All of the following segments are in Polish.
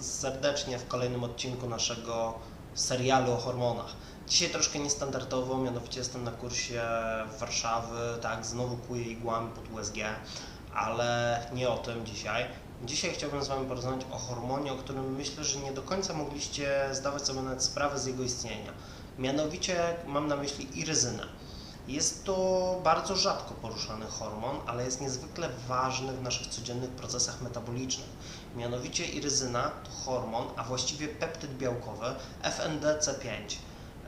Serdecznie w kolejnym odcinku naszego serialu o hormonach. Dzisiaj troszkę niestandardowo, mianowicie jestem na kursie w Warszawy, tak, znowu kuję igłami pod USG, ale nie o tym dzisiaj. Dzisiaj chciałbym z Wami porozmawiać o hormonie, o którym myślę, że nie do końca mogliście zdawać sobie nawet sprawę z jego istnienia. Mianowicie mam na myśli iryzynę. Jest to bardzo rzadko poruszany hormon, ale jest niezwykle ważny w naszych codziennych procesach metabolicznych. Mianowicie iryzyna to hormon, a właściwie peptyd białkowy FNDC5.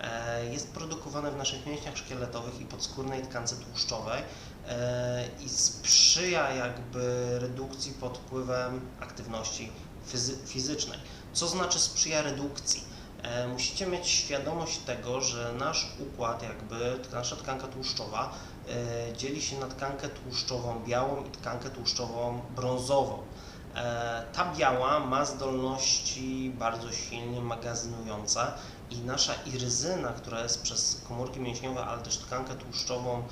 E, Jest produkowany w naszych mięśniach szkieletowych i podskórnej tkance tłuszczowej e, i sprzyja jakby redukcji pod wpływem aktywności fizy- fizycznej. Co znaczy sprzyja redukcji? E, musicie mieć świadomość tego, że nasz układ, jakby nasza tkanka tłuszczowa, dzieli się na tkankę tłuszczową białą i tkankę tłuszczową brązową. E, Ta biała ma zdolności bardzo silnie magazynujące i nasza iryzyna, która jest przez komórki mięśniowe, ale też tkankę tłuszczową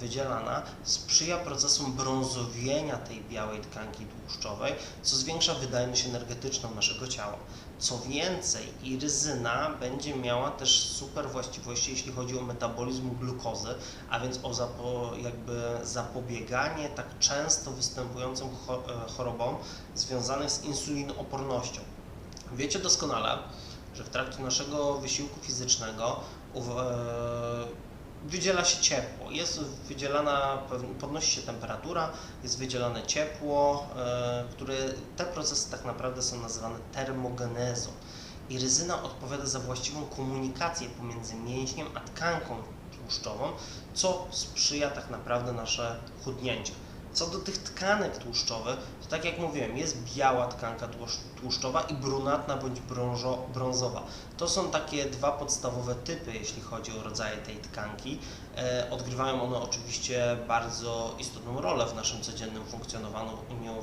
wydzielana, sprzyja procesom brązowienia tej białej tkanki tłuszczowej, co zwiększa wydajność energetyczną naszego ciała. Co więcej, iryzyna będzie miała też super właściwości, jeśli chodzi o metabolizm glukozy, a więc o zapo, jakby zapobieganie tak często występującym e, chorobom związanych z insulinoopornością. Wiecie doskonale, że w trakcie naszego wysiłku fizycznego e, wydziela się ciepło, jest wydzielana, podnosi się temperatura, jest wydzielane ciepło, e, które te procesy tak naprawdę są nazywane termogenezą. I ryzyna odpowiada za właściwą komunikację pomiędzy mięśniem a tkanką tłuszczową, co sprzyja tak naprawdę nasze chudnięcie. Co do tych tkanek tłuszczowych, to tak jak mówiłem, jest biała tkanka tłusz- tłuszczowa i brunatna bądź brązowa. To są takie dwa podstawowe typy, jeśli chodzi o rodzaje tej tkanki. E, odgrywają one oczywiście bardzo istotną rolę w naszym codziennym funkcjonowaniu,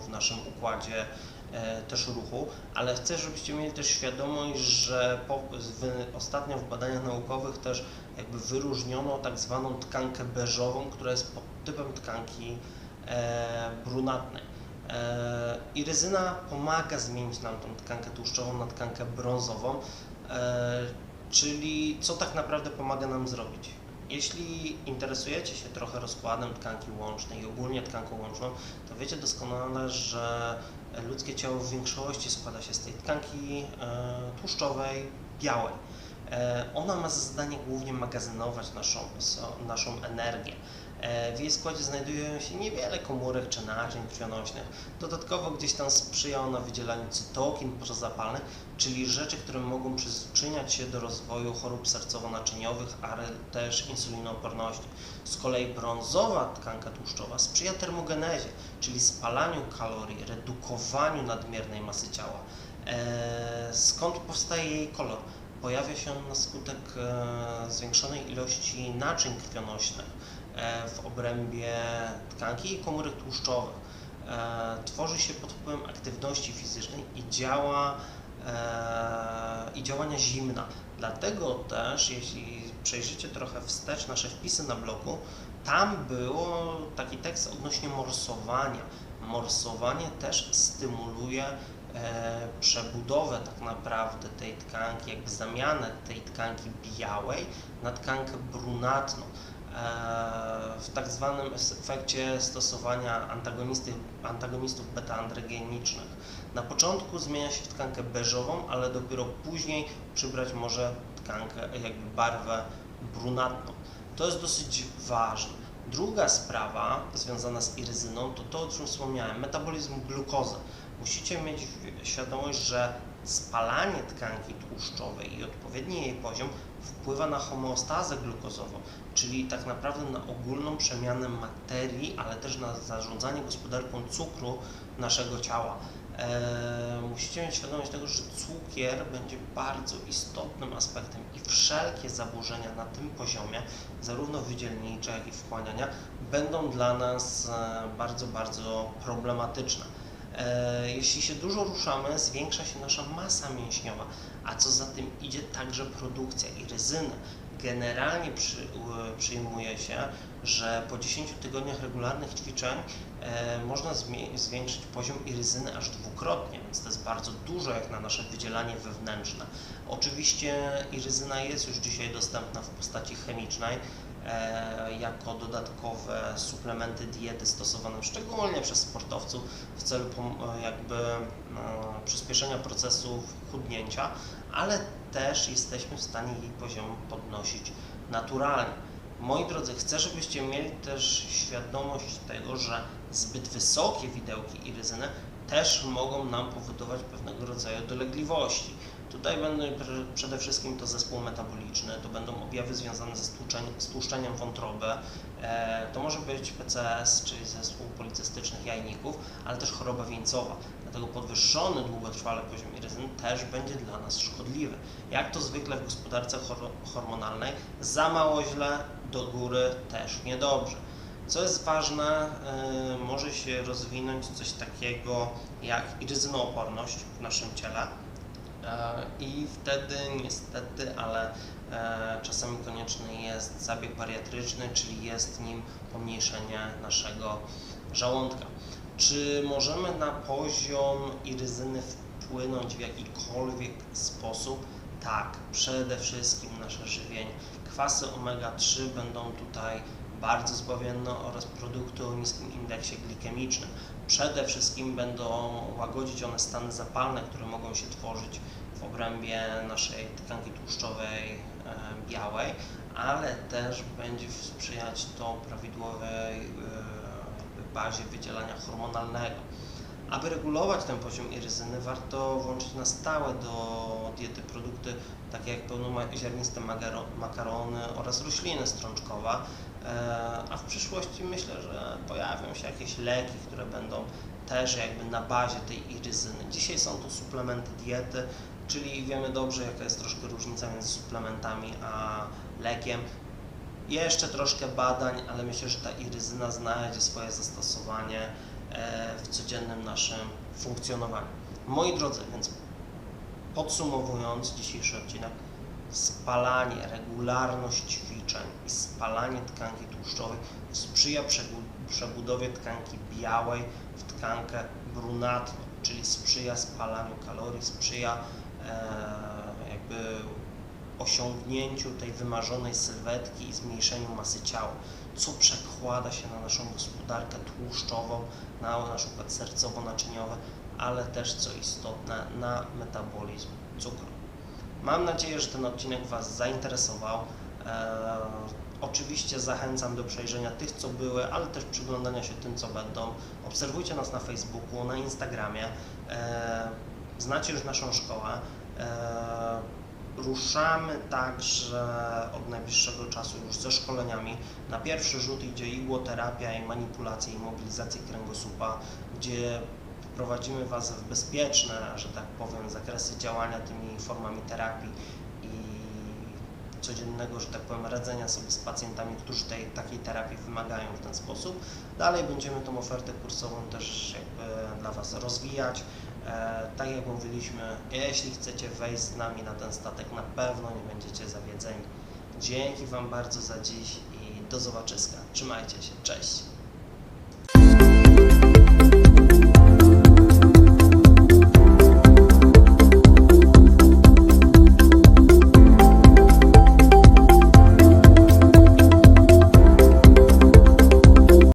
w naszym układzie e, też ruchu, ale chcę, żebyście mieli też świadomość, że po, w, ostatnio w badaniach naukowych też jakby wyróżniono tak zwaną tkankę beżową, która jest pod typem tkanki e, brunatnej. E, I ryzyna pomaga zmienić nam tą tkankę tłuszczową na tkankę brązową, e, czyli co tak naprawdę pomaga nam zrobić. Jeśli interesujecie się trochę rozkładem tkanki łącznej i ogólnie tkanką łączną, to wiecie doskonale, że ludzkie ciało w większości składa się z tej tkanki tłuszczowej, białej. Ona ma za zadanie głównie magazynować naszą, naszą energię. E, W jej składzie znajduje się niewiele komórek czy naczyń krwionośnych. Dodatkowo gdzieś tam sprzyja ona wydzielaniu cytokin pozapalnych, czyli rzeczy, które mogą przyczyniać się do rozwoju chorób sercowo-naczyniowych, ale też insulinooporności. Z kolei brązowa tkanka tłuszczowa sprzyja termogenezie, czyli spalaniu kalorii, redukowaniu nadmiernej masy ciała. E, Skąd powstaje jej kolor? Pojawia się on na skutek e, zwiększonej ilości naczyń krwionośnych w obrębie tkanki i komórek tłuszczowych. E, Tworzy się pod wpływem aktywności fizycznej i działa e, i działania zimna. Dlatego też, jeśli przejrzycie trochę wstecz nasze wpisy na bloku, tam było taki tekst odnośnie morsowania. Morsowanie też stymuluje e, przebudowę tak naprawdę tej tkanki, jakby zamianę tej tkanki białej na tkankę brunatną. W tak zwanym efekcie stosowania antagonisty, antagonistów beta-androgenicznych. Na początku zmienia się w tkankę beżową, ale dopiero później przybrać może tkankę, jakby barwę brunatną. To jest dosyć ważne. Druga sprawa związana z iryzyną to to, o czym wspomniałem, metabolizm glukozy. Musicie mieć świadomość, że spalanie tkanki tłuszczowej i odpowiedni jej poziom wpływa na homeostazę glukozową, czyli tak naprawdę na ogólną przemianę materii, ale też na zarządzanie gospodarką cukru naszego ciała. Eee, musicie mieć świadomość tego, że cukier będzie bardzo istotnym aspektem i wszelkie zaburzenia na tym poziomie, zarówno wydzielnicze, jak i wchłaniania, będą dla nas e, bardzo, bardzo problematyczne. E, Jeśli się dużo ruszamy, zwiększa się nasza masa mięśniowa, a co za tym idzie także produkcja iryzyny. generalnie przy, przyjmuje się, że po 10 tygodniach regularnych ćwiczeń e, można zwiększyć poziom iryzyny aż dwukrotnie, więc to jest bardzo dużo jak na nasze wydzielanie wewnętrzne. Oczywiście iryzyna jest już dzisiaj dostępna w postaci chemicznej jako dodatkowe suplementy diety stosowane szczególnie przez sportowców w celu e, jakby e, przyspieszenia procesu chudnięcia, ale też jesteśmy w stanie jej poziom podnosić naturalnie. Moi drodzy, chcę, żebyście mieli też świadomość tego, że zbyt wysokie widełki iryzyny też mogą nam powodować pewnego rodzaju dolegliwości. Tutaj będą pr- przede wszystkim to zespół metaboliczny, to będą objawy związane ze stłuszczeniem wątroby, e, to może być PCS, czyli zespół policystycznych jajników, ale też choroba wieńcowa. Dlatego podwyższony długotrwale poziom iryzyny też będzie dla nas szkodliwy. Jak to zwykle w gospodarce hor- hormonalnej, za mało źle, do góry też niedobrze. Co jest ważne, y, może się rozwinąć coś takiego jak iryzynooporność w naszym ciele. E, I wtedy niestety, ale e, czasami konieczny jest zabieg bariatryczny, czyli jest nim pomniejszenie naszego żołądka. Czy możemy na poziom iryzyny wpłynąć w jakikolwiek sposób? Tak, przede wszystkim nasze żywienie. Kwasy omega-3 będą tutaj bardzo zbawienne oraz produkty o niskim indeksie glikemicznym. Przede wszystkim będą łagodzić one stany zapalne, które mogą się tworzyć w obrębie naszej tkanki tłuszczowej e, białej, ale też będzie sprzyjać to prawidłowej e, bazie wydzielania hormonalnego. Aby regulować ten poziom iryzyny, warto włączyć na stałe do diety produkty takie jak pełnoziarniste makarony oraz rośliny strączkowe, E, a w przyszłości myślę, że pojawią się jakieś leki, które będą też jakby na bazie tej iryzyny. Dzisiaj są to suplementy diety, czyli wiemy dobrze, jaka jest troszkę różnica między suplementami a lekiem. Jeszcze troszkę badań, ale myślę, że ta iryzyna znajdzie swoje zastosowanie e, w codziennym naszym funkcjonowaniu. Moi drodzy, więc podsumowując dzisiejszy odcinek, spalanie, regularność ćwiczeń i spalanie tkanki tłuszczowej sprzyja przebudowie tkanki białej w tkankę brunatną, czyli sprzyja spalaniu kalorii, sprzyja e, jakby osiągnięciu tej wymarzonej sylwetki i zmniejszeniu masy ciała, co przekłada się na naszą gospodarkę tłuszczową, na na przykład sercowo-naczyniowe, ale też co istotne na metabolizm cukru. Mam nadzieję, że ten odcinek Was zainteresował. E, oczywiście zachęcam do przejrzenia tych, co były, ale też przyglądania się tym, co będą. Obserwujcie nas na Facebooku, na Instagramie. E, znacie już naszą szkołę. E, ruszamy także od najbliższego czasu już ze szkoleniami. Na pierwszy rzut idzie igłoterapia i manipulacja i mobilizacja kręgosłupa, gdzie wprowadzimy Was w bezpieczne, że tak powiem, zakresy działania tymi formami terapii i codziennego, że tak powiem, radzenia sobie z pacjentami, którzy tej, takiej terapii wymagają w ten sposób. Dalej będziemy tą ofertę kursową też jakby dla Was rozwijać. E, tak jak mówiliśmy, jeśli chcecie wejść z nami na ten statek, na pewno nie będziecie zawiedzeni. Dzięki Wam bardzo za dziś i do zobaczyska. Trzymajcie się, cześć!